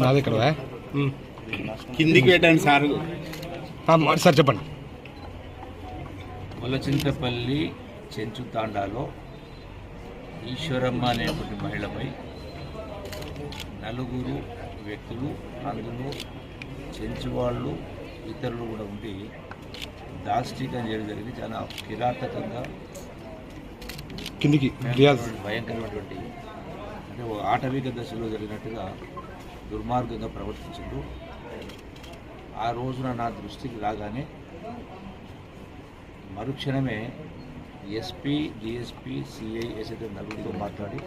నాది ఇక్కడ కిందికి పెట్టండి సార్. సార్ చెప్పండి. ములచింతపల్లి చెంచు తాండాలో ఈశ్వరమ్మ అనేటువంటి మహిళపై నలుగురు వ్యక్తులు అందులో చెంచు వాళ్ళు ఇతరులు కూడా ఉండి దాష్టికం చేయడం జరిగింది. చాలా కిరాతకంగా కిందికి భయంకరమైనటువంటి అంటే ఒక ఆటవిక దశలో జరిగినట్టుగా దుర్మార్గంగా ప్రవర్తించారు ఆ రోజున నా దృష్టికి రాగానే మరుక్షణమే ఎస్పీ డిఎస్పీ సిఐ ఎస్ఐ నలుగురితో మాట్లాడి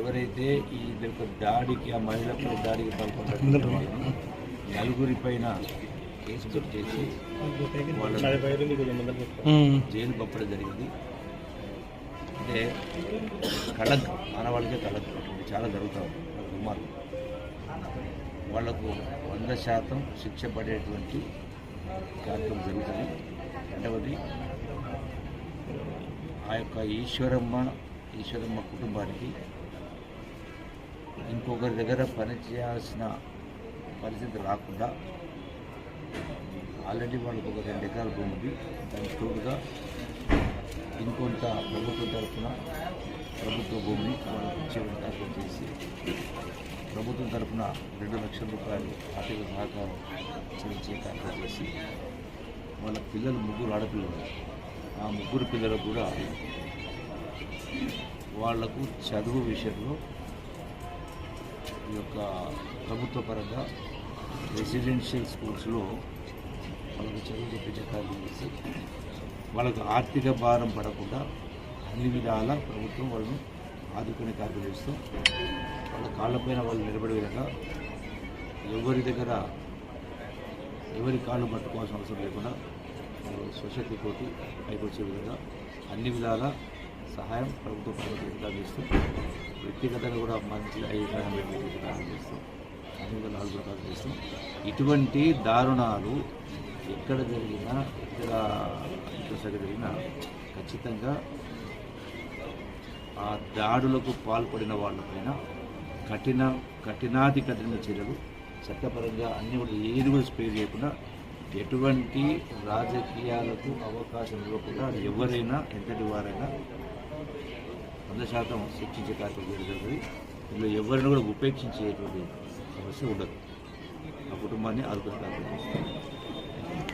ఎవరైతే ఈ యొక్క దాడికి ఆ మహిళపై దాడికి పాల్గొన్నటువంటి నలుగురి పైన కేసు చేసి వాళ్ళని జైలు పంపడం జరిగింది. అంటే కళ్ళకు ఆడవాళ్ళకే కళ్ళకు అటువంటి చాలా జరుగుతాం దుర్మార్గం వాళ్ళకు వంద శాతం శిక్ష పడేటువంటి కార్యక్రమం జరుగుతుంది. రెండవది ఆ యొక్క ఈశ్వరమ్మ ఈశ్వరమ్మ కుటుంబానికి ఇంకొకరి దగ్గర పనిచేయాల్సిన పరిస్థితి రాకుండా ఆల్రెడీ వాళ్ళకు ఒక రెండు ఎకరాల భూమి ఉంది. దానికి తోడుగా ఇంకొంత ప్రభుత్వం తరఫున ప్రభుత్వ భూమిని వాళ్ళకి ఇచ్చేవారు దాఖలు చేసి ప్రభుత్వం తరఫున రెండు లక్షల రూపాయలు ఆర్థిక సహకారం చెల్లించే దాఖలు చేసి వాళ్ళ పిల్లలు ముగ్గురు ఆడపిల్లలు. ఆ ముగ్గురు పిల్లలకు కూడా వాళ్ళకు చదువు విషయంలో ఈ యొక్క ప్రభుత్వ పరంగా రెసిడెన్షియల్ స్కూల్స్లో వాళ్ళకి చదువు చెప్పించే కార్యక్రమం చేసి వాళ్ళకు ఆర్థిక భారం పడకుండా అన్ని విధాల ప్రభుత్వం వాళ్ళను ఆదుకునే కార్యక్రమం వాళ్ళ కాళ్ళపైన వాళ్ళు నిలబడే విధంగా ఎవరి దగ్గర ఎవరి కాళ్ళు పట్టుకోవాల్సిన అవసరం లేకుండా వాళ్ళు సొసైటీ పైకి వచ్చే విధంగా అన్ని విధాల సహాయం ప్రభుత్వ ప్రభుత్వం చేస్తూ వ్యక్తిగతంగా కూడా మంచి అభిప్రాయం వ్యక్తిగత చేస్తూ అన్ని విధాలు నాలుగు రకాలు చేస్తూ ఇటువంటి దారుణాలు ఎక్కడ జరిగినా ఇక్కడ ఇంట్రెస్ట్ జరిగినా ఖచ్చితంగా ఆ దాడులకు పాల్పడిన వాళ్ళపైన కఠిన కఠినాది కఠిన చర్యలు చట్టపరంగా అన్ని కూడా ఏది కూడా స్పేర్ చేయకుండా ఎటువంటి రాజకీయాలకు అవకాశం ఇవ్వకుండా ఎవరైనా ఎంతటి వారైనా వంద శాతం శిక్షించే కార్యక్రమం జరుగుతుంది. ఇందులో ఎవరిని కూడా ఉపేక్షించేటువంటి సమస్య ఉండదు. ఆ కుటుంబాన్ని ఆదుకునే కార్యక్రమం